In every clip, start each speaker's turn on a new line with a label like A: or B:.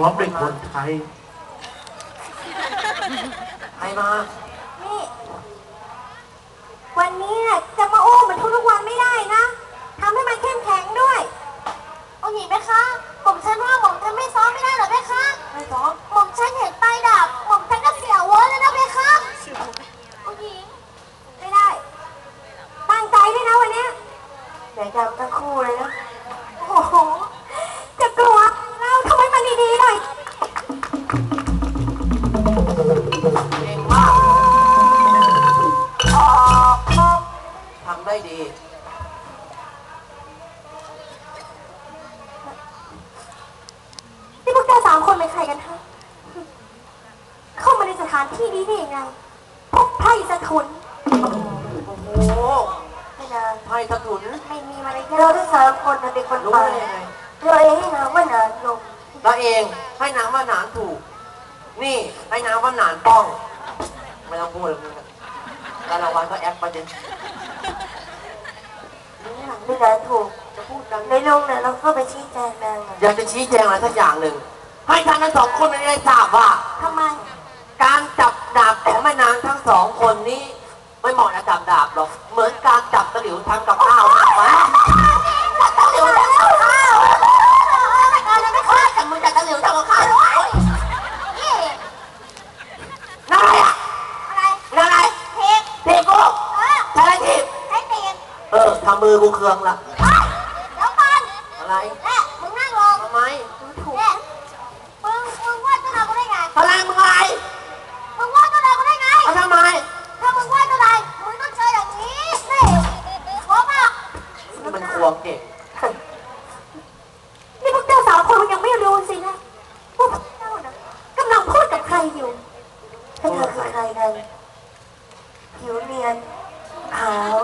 A: ร้อมเป็นคนไทย
B: ใครมา
C: นี่ วันนี้น่ะจะมาอู้เหมือนทุกๆวันไม่ได้นะทำให้มันเข้มแข็งด้วยองค์หญิงไหมคะ ผมฉันว่าผมฉันไม่ซ้อมไม่ได้หรอไหมคะไม่ซ้อมผมฉันเห็นไปดับผมฉันก็เสียวเวอร์เลยนะไหมคะองค์หญิงไม่ได้ ตั้งใจด้วยนะวันเนี้ย
D: ใหญ่ดำทั้งคู่เลยนะ
C: ใครกันคะเข้ามาในสถานที่นี้ได้ยังไงพวกไพร่สะทุน
B: โอ้โห
D: ไม่นาน
B: ไพ่สะถุน
C: ไม่มีมาร
D: เรา
C: ยาท
D: ทั้งสามคนน่ะเป็นคน
B: รู้
D: ป่า
B: ได้ยังไง
D: เราเองให้นามว่านานลง
B: เราเองให้นามว่าหนานถูก นี่ให้นามว่าหนานป้อง ไม่ต้องพูดเลยมึงอะแล้วรางวัลก็แอปประเด็น
D: ไม่นานถูก
B: จะพูดดัง
D: ในลงเนี่ยเราเข้าไปชี้แจงนางอะ
B: อยากจะชี้แจงอะไรสักอย่างหนึ่ง ให้ท่านทั้งสองคนไม่ได้ทราบว่า
C: ทำไม
B: การจับดาบของแม่นางทั้งสองคนนี้ ไม่เหมาะจะจับดาบหรอก เหมือนการจับตะหลิวทำกับข้าวมากกว่า
C: ตะหลิวแล้วข้าวการนั้นไม่ฆ่าแต่มึงจะตะหลิวทำกับข้าวนี่
B: นั่นอะไรอะ
C: อะไร
B: นั่นอะไร
C: เพก
B: ทีบกู
C: เออ
B: ใช่ไหมทีบ
C: ใช้เตียง
B: เออทำมือกูเคืองละ
C: เฮ้ยเดี๋ยวก่อน
B: อะไร
C: แม่มึงนั่งลง
B: ทำไม
C: ถูกแม่มึงมึงว่าเจ้านายกูได้ไง
B: อะไรมึงอะไร
C: มึงว่าเจ้านายกูได้ไง
B: เอาทำไม
C: ถ้ามึงว่าเจ้านายมึงต้องเจออย่างนี้นี่หัวมาก
B: นี่มันควงเก่ง
C: นี่พวกเจ้าสาวคนมันยังไม่รู้สินะว่าพวกเจ้าน่ะกำลังพูดกับใครอยู่
D: ถ้าเธอคือใครกันผิวเนียนขาว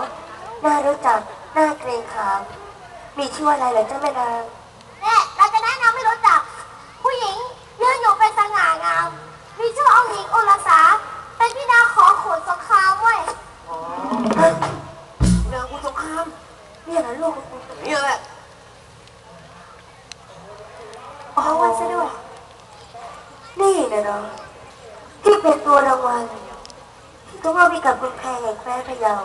D: น่ารู้จักน่าเกรงขาม มีชื่อว่าอะไรเหรอเจ้าแม่นาง
C: เนี่ยเราจะแนะนำให้รู้จัก ผู้หญิงยืนอยู่เป็นสง่างาม มีชื่อองค์หญิงอุลสา เป็น
D: ตัวรางวัลที่เขาว่ามีกับคุณแพรแห่งแคว้นพะเยา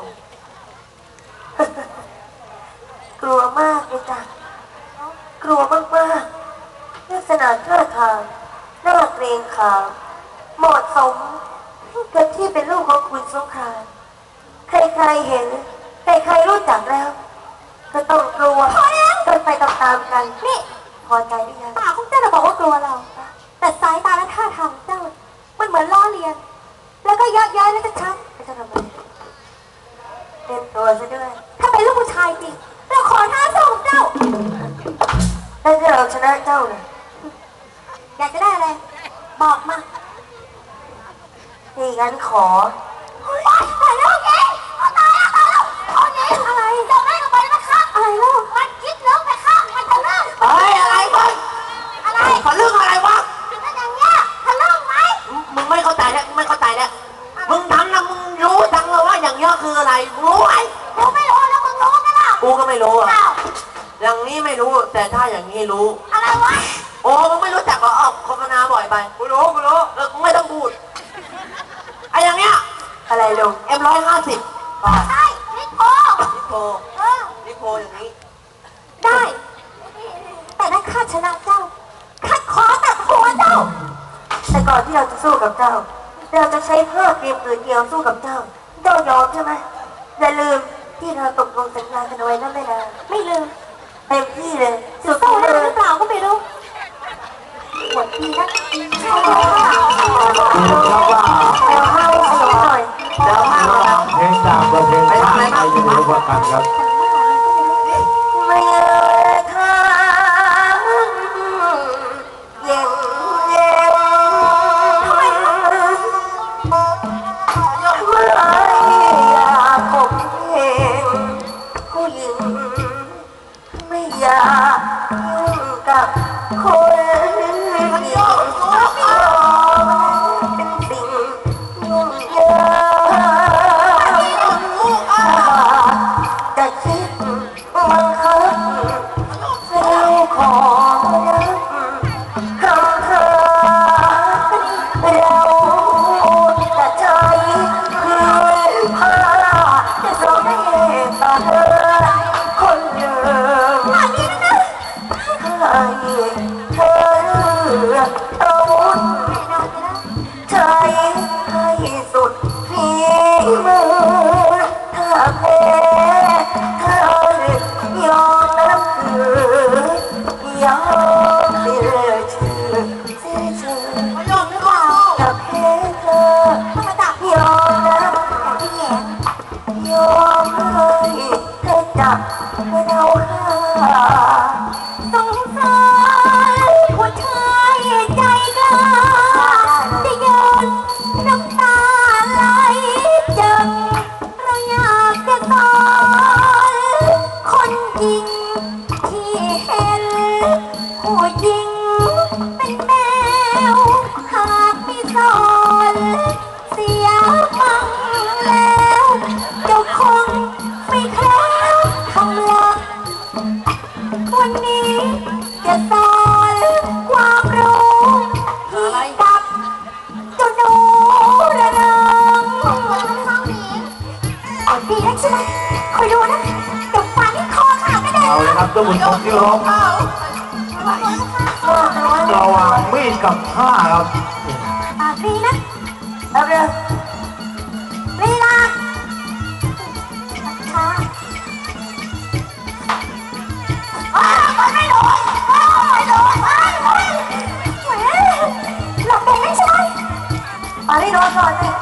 D: กลัวมากเลยจ้ะกลัวมากๆลักษณะท่าทางน่าเกรงขามเหมาะสมกับที่เป็นลูกของคุณสงครามใครๆเห็นใครๆรู้จักแล้ว ก็ต้องกลัวกันไปตามๆกัน
C: นี่
D: พอใจหรือยัง
C: ปากของเจ้าบอกว่ากลัวเรา แต่สายตาและท่าทาง อะ
D: ไร
C: บอกมา
D: นี่งั้นขอ
C: เฮ้ยตายแล้วเองเอาตายแล้วตายแล้วเอาเองอะไรจะไม่ลงไปนะคะอะไรลูกมันคิดเลิกไปข้างมันจะเลิก
B: เฮ้ยอะไรมึง
C: อะไร
B: ขอเรื่องอะไรวะ
C: แล้วอย่างเงี้ยทะลึ่งไหม
B: มึงไม่เข้าใจแล้วไม่เข้าใจแล้วมึงทำนะมึงรู้จังเลยว่าอย่างนี้ยคืออะไรรู้ไหม
C: กูไม่รู้แล้วมึงรู้ไหมล่ะ
B: กูก็ไม่รู้อะ
C: อ
B: ย่างนี้ไม่รู้แต่ถ้าอย่างนี้รู้
C: อะไรวะ ชนะเจ้าข้าขอตัดหัวเจ้า
D: แต่ก่อนที่เราจะสู้กับเจ้า เราจะใช้ผ้าเตรียมปืนเดียวสู้กับเจ้า เจ้ายอมใช่ไหมอย่าลืมที่เราตกลงสัญญากันไว้นั่นไม่นาน
C: ไม่ลืม
D: เต็มที่เลย ยุ่ ย
B: อ
D: ม
C: ให้ เอาเล
E: ยครับ
A: ตัวบุญของที่ร้องระหว่างมีดกับผ้าครับ
E: ปากดีนะ
C: เอาเร็ว
E: ลีลาช้าอ้าวมันไม่โดนอ้าวไม่โดนอ้าวแหมหลับได้ไหมใช่ไป
C: ให้โดนก่อนเลย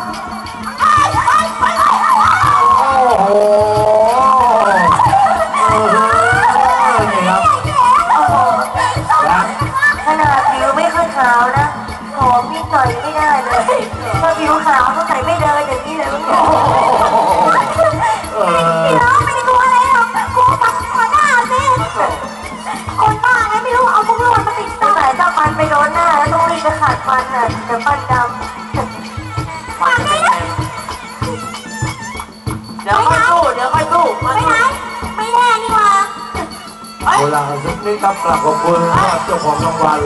A: อ
C: ยไม่ได้เลยถ้าผิวขาวก็ใส่ไม่เดินอย่างนี้เลย
A: เออ
E: พี่น้องไม่ได้กลัวอะไรหรอกกลัวปักหัวหน้าสิคนบ้าไงไม่รู้เอาพวกเรามาติด
C: ตาแต่เจ้าฟันไปโดนหน้าแล้วต้องรีบไปขาดฟันอะเดี๋ยวฟันดำ
B: ฟันจะเป็นไงเดี๋ยวค่อยสู้เดี๋ยวค่อยสู้
E: ไม่
B: สู้
E: ไหนไม่แน่นี่หว่า
A: เวลาสักนิดครับกลับขอบคุณครับเจ้าของรางวัล